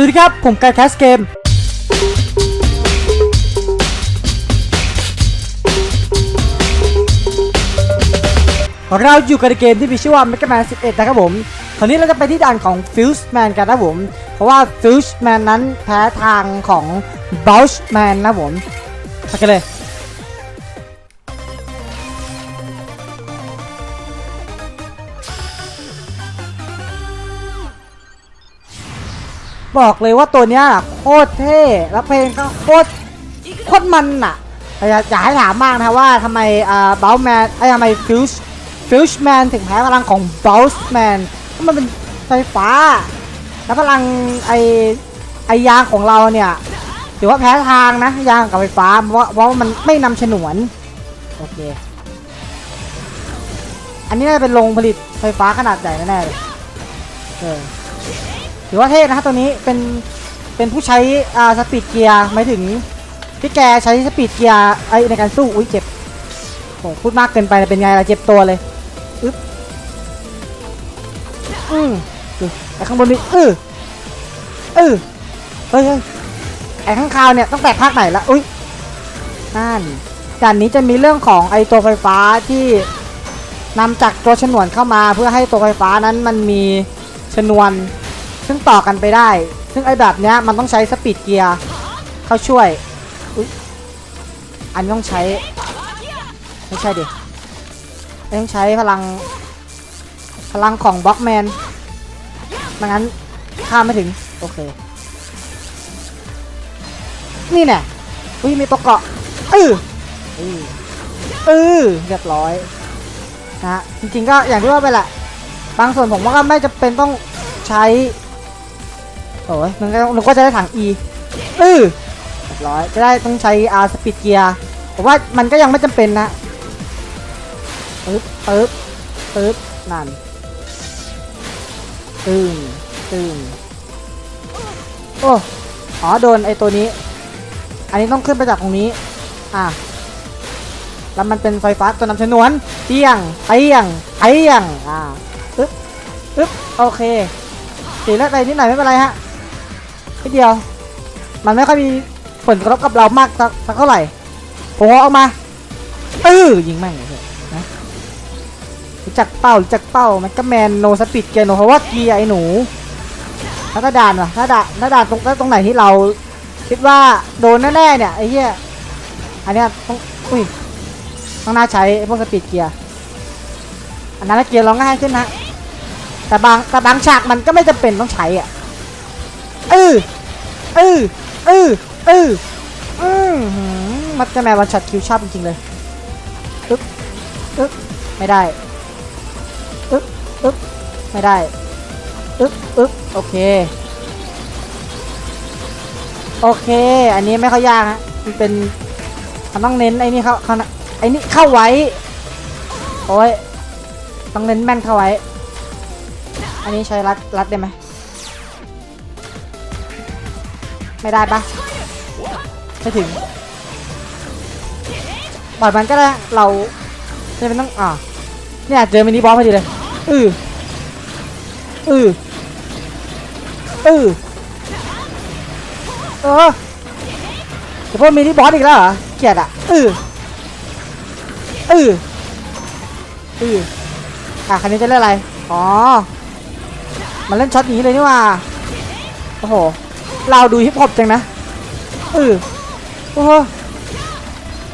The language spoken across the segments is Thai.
สวัสดีครับ ผมกายแคสเกม เราอยู่กับเกมที่มีชื่อว่า Mega Man 11 นะครับผมคราวนี้เราจะไปที่ด่านของ Fuse Man กันนะผม เพราะว่า Fuse Man นั้นแพ้ทางของ b o u c h Man นะผมไปกันเลย บอกเลยว่าตัวเนี้ยโคตรเท่แล้วเพลงก็โคตรโคตรมันอะแต่อยาอย่าให้ถามมากนะว่าทำไมเอ่าบลแมนไอ้ทำไมฟิวช์ฟิวช์แมนถึงแพ้พลังของบลช์แมนเพราะมันเป็นไฟฟ้า แล้วพลังไอไอยางของเราเนี่ยถือว่าแพ้ทางนะยางกับไฟฟ้าเพราะเพราะว่ามันไม่นำฉนวนโอเคอันนี้น่าจะเป็นโรงผลิตไฟฟ้าขนาดใหญ่แน่ๆเลยเออ ถือว่าเท่นะครับตัวนี้เป็นเป็นผู้ใช้อ่าสปีดเกียร์หมายถึงพี่แกใช้สปีดเกียร์ไอในการสู้อุ้ยเจ็บโหพูดมากเกินไปนะเป็นไงล่ะเจ็บตัวเลยอึ๊บอืมดูไอข้างบนนี่เออเออเฮ้ยเฮ้ยไอข้างคาวเนี่ยต้องแตกภาคไหนละอุ้ยนั่นด่านนี้จะมีเรื่องของไอตัวไฟฟ้าที่นำจากตัวฉนวนเข้ามาเพื่อให้ตัวไฟฟ้านั้นมันมีชนวน ซึ่งต่อกันไปได้ ซึ่งไอ้แบบเนี้ยมันต้องใช้สปีดเกียร์เข้าช่วยอุ๊ยอันต้องใช้ ไม่ใช่ดิต้องใช้พลัง พลังของบล็อกแมนไม่งั้นข้ามไม่ถึง โอเค นี่แน่อุ้ยมีตัวเกาะเออเออเออเรียบร้อยนะฮะจริงๆก็อย่างที่ว่าไปแหละ บางส่วนผมว่าก็ไม่จะเป็นต้องใช้ โอ้ยมันก็มันก็จะได้ถัง E อือเรียบร้อยจะได้ต้องใช้อาสปีดเกียร์ผมว่ามันก็ยังไม่จำเป็นนะปึ๊บปึ๊บปึ๊บนั่นตึงตึงโอ้อ๋อโดนไอตัวนี้ อันนี้ต้องขึ้นไปจากตรงนี้ อะแล้วมันเป็นไฟฟ้าตัวนำชนวนเตี้ยงเตี้ยงเตี้ยงอ่าปึ๊บปึ๊บโอเคสีเลือดอะไรนิดหน่อยไม่เป็นไรฮะ นิดเดียว มันไม่ค่อยมีผลกระทบกับเรามากสักเท่าไหร่ผมเอาออกมาเออยิงแม่งเลยนะรู้จักเป้ารู้จักเป้ามันก็แมนโนสปีดเกียร์โนเพราะว่าเกียร์ไอ้หนูแล้วก็ด่านวะถ้าด่านถ้าด่านตรงตรงไหนที่เราคิดว่าโดนแน่ๆเนี่ยไอ้เหี้ยอันเนี้ยต้องอุ้ยต้องน่าใช้พวกสปีดเกียร์อันนั้นเกียร์ร้องง่ายขึ้นนะแต่บางแต่บางฉากมันก็ไม่จำเป็นต้องใช้อะ เออเออเออเอออืมหืมมัดจะแมวันช็อตคิวชอบจริงๆเลยอึ๊บอึ๊บไม่ได้อึ๊บอึ๊บไม่ได้อึ๊บอึ๊บโอเค โอเค อันนี้ไม่ค่อยยากฮะมันเป็นมันต้องเน้นไอ้นี่เข้าเข้านะไอ้นี่เข้าไว้ โอ้ยต้องเน้นแม่นเข้าไว้ อันนี้ใช้รัดรัดได้ไหม ไม่ได้ปะไม่ถึงปล่อยมันก็ได้เราจะเป็นต้องอ่าเนี่ยเจอมินิบอสพอดีเลยอืออืออือเออเดี๋ยวพวกมินิบอสอีกแล้วเหรอเกลียดอะอืออืออืออะคันนี้จะเล่นอะไร อ๋อ มันเล่นช็อตนี้เลยนี่ว่า โอ้โห เราดูฮิปฮอปจังนะเออโอ้โห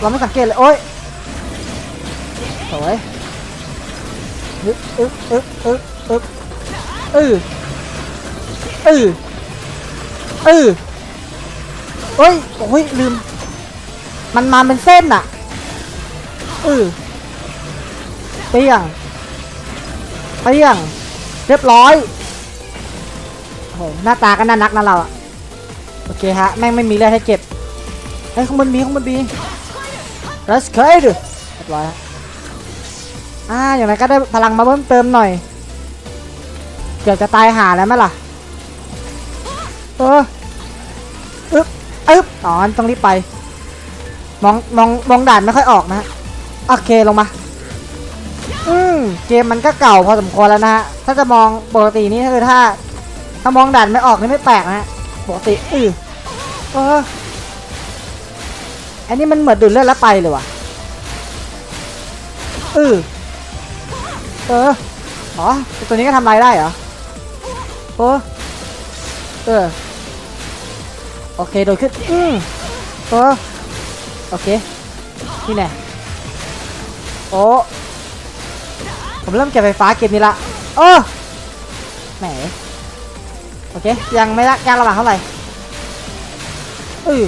เราไม่สังเกตเลยโอ้ยโอ้ยอึ๊บอึ๊บอึ๊บอึ๊บอึ๊บเออเออเออโอ้ยโอ้ยลืม มันมาเป็นเส้นอะเออเปี้ยงเปี้ยง เรียบร้อยโอ้โหหน้าตาก็น่านักนะเราอะ โอเคฮะ แม่งไม่มีเลือดให้เก็บไอ้ยข้างบนมีข้างบนมีรัสเคยดูเรียบร้อยฮะอ่าอย่างไรก็ได้พลังมาเพิ่มเติมหน่อย เกือบจะตายหาแล้วไหมล่ะ เอออึ๊บอึ๊บอ๋อต้องรีบไป มองมองมองด่านไม่ค่อยออกนะฮะ โอเคลงมา อืมเกมมันก็เก่าพอสมควรแล้วนะฮะ ถ้าจะมองปกตินี่คือถ้า ถ้ามองด่านไม่ออกนี่ไม่แปลกนะฮะ ปกติเออเอออันนี้มันเหมือนดูดเลือดแล้วไปเลยว่ะอือเอออ๋อตัวนี้ก็ทำลายได้เหรอโอ้เออโอเคโดดขึ้นอืมเออโอเคนี่แน่โอ้ผมเริ่มเก็บไฟฟ้าเกมนี้ละโอ้แหม โอเค ยังไม่ละยังระบาดเท่าไหร่เออ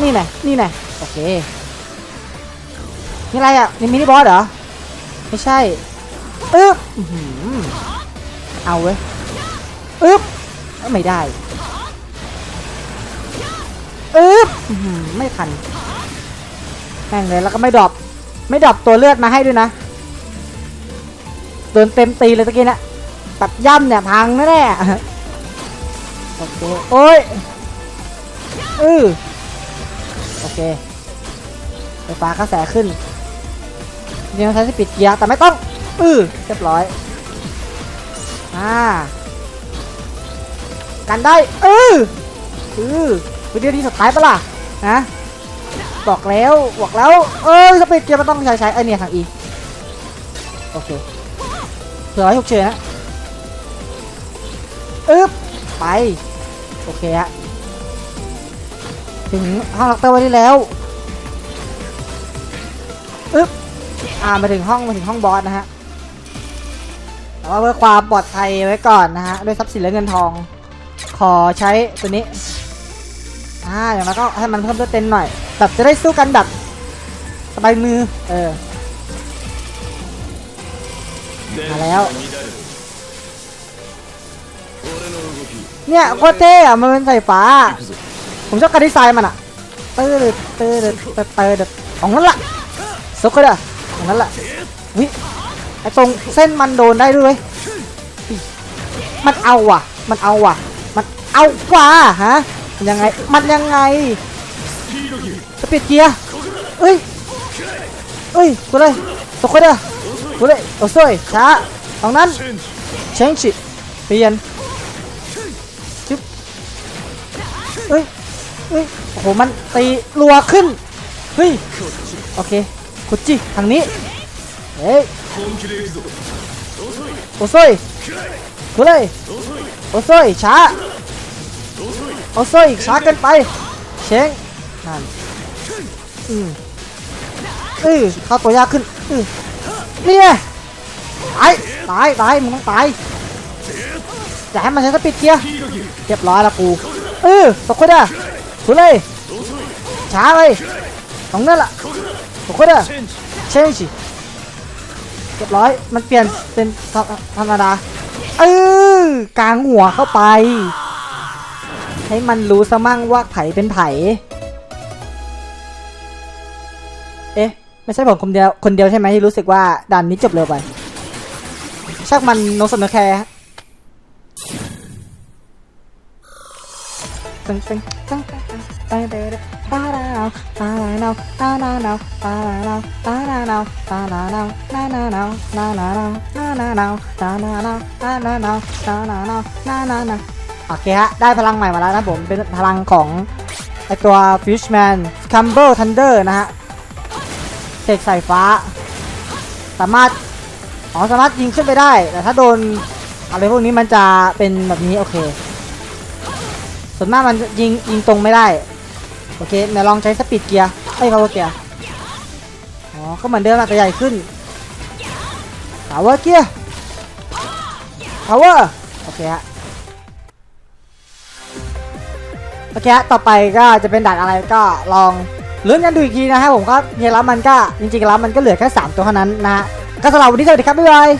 นี่แน่นี่แน่โอเค นี่อะไรอะ นี่มินิบอสเหรอ ไม่ใช่อึ๊บอื้อเอาเว้ยอึ๊บเอ้าไม่ได้อึ๊บอื้อไม่ทันแม่งเลยแล้วก็ไม่ดรอปไม่ดรอปตัวเลือดมาให้ด้วยนะโดนเต็มตีเลยตะกี้นะ ตัดย่ำเนี่ยพังแน่ๆโอเคโอ้ยอือโอเคไฟฟ้ากระแสขึ้นจริงๆต้องใช้สปีดเกียร์แต่ไม่ต้องอือเรียบร้อยอ่ากันได้อืออือวิดีโอที่สุดท้ายปะล่ะนะบอกแล้วบอกแล้ว เอ้ยสปีดเกียร์มันต้องใช้ใช้ไอเนี่ยทางอีโอเคเผื่อไว้ฉุกเฉินนะ อึ๊บไป โอเคฮะถึงห้องล็อกเตอร์ไว้ที่แล้วอึ๊บอ่ามาถึงห้องมาถึงห้องบอสนะฮะแต่ว่าเพื่อความปลอดภัยไว้ก่อนนะฮะด้วยทรัพย์สินและเงินทอง ขอใช้ตัวนี้อ่าอย่างนั้นก็ให้มันเพิ่มตัวเต็นหน่อยแบบจะได้สู้กันแบบสบายมือเออมาแล้ว เนี่ยโคตรเท่อะมันเป็นสายฟ้า ผมชอบการดีไซน์มันอะเตอร์เดเตอร์เดเตอร์เตอร์ดของนั้นละสุกเลยอะของนั้นละวิไอตรงเส้นมันโดนได้ด้วยมันเอาว่ะ มันเอาว่ะ มันเอากว่าฮะยังไง มันยังไงสปีดเกียร์เอ้ยเอ้ยกูเลยสุกเลยกูเลยโอ้สวยช้าตรงนั้นเชงชิเปลี่ยน เอ้ยเอ้ยโอ้โหมันตีรัวขึ้นเฮ้ยโอเคคุจิทางนี้เฮ้ยโอ้ซอยกูเลยโอ้ซอยช้าโอ้ซอยช้าเกินไปเชงนั่นอืมเออเข้าตัวยากขึ้นอือนี่ไงตายตายตายมึงต้องตายอย่าให้มันใช้สปีดเกียร์เรียบร้อยละกู เออตกคนเด้อกูเลยช้าเลยตรงนั้นล่ะตกคนเด้อเชนชิเรียบร้อยมันเปลี่ยนเป็นธรรมดาเออกลางหัวเข้าไป ให้มันรู้ซะมั่งว่าไผเป็นไผเอ๊ะ ไม่ใช่ผมคนเดียวคนเดียวใช่ไหมที่รู้สึกว่าด่านนี้จบเร็วไปชักมันโนสนแคร์ ตึงตึงตึงตึงตึงตึงตึงตาดาตาดาวตาดาวตาดาวตาดาวตาดาวนานาดานานาดานานาดาตาดาวนานาดาวตาดาวนานาดาโอเคฮะได้พลังใหม่มาแล้วนะผมเป็นพลังของไอตัว Fishman Scumble Thunder นะฮะเสกสายฟ้า สามารถอ๋อสามารถยิงขึ้นไปได้ แต่ถ้าโดนอะไรพวกนี้มันจะเป็นแบบนี้ โอเค ส่วนมากมันยิงยิงตรงไม่ได้ โอเคเดี๋ยวลองใช้สปีดเกียร์ไอ้พาวเวอร์เกียร์อ๋อ ก็เหมือนเดิมแต่ใหญ่ขึ้นพาวเวอร์เกียร์พาวเวอร์โอเคฮะโอเคฮะต่อไปก็จะเป็นด่านอะไรก็ลองลุ้นกันดูอีกทีนะฮะผมก็เนี่ยแล้วมันก็จริงๆแล้วมันก็เหลือแค่ 3 ตัวเท่านั้นนะฮะก็สำหรับวันนี้สวัสดีครับบ๊ายบาย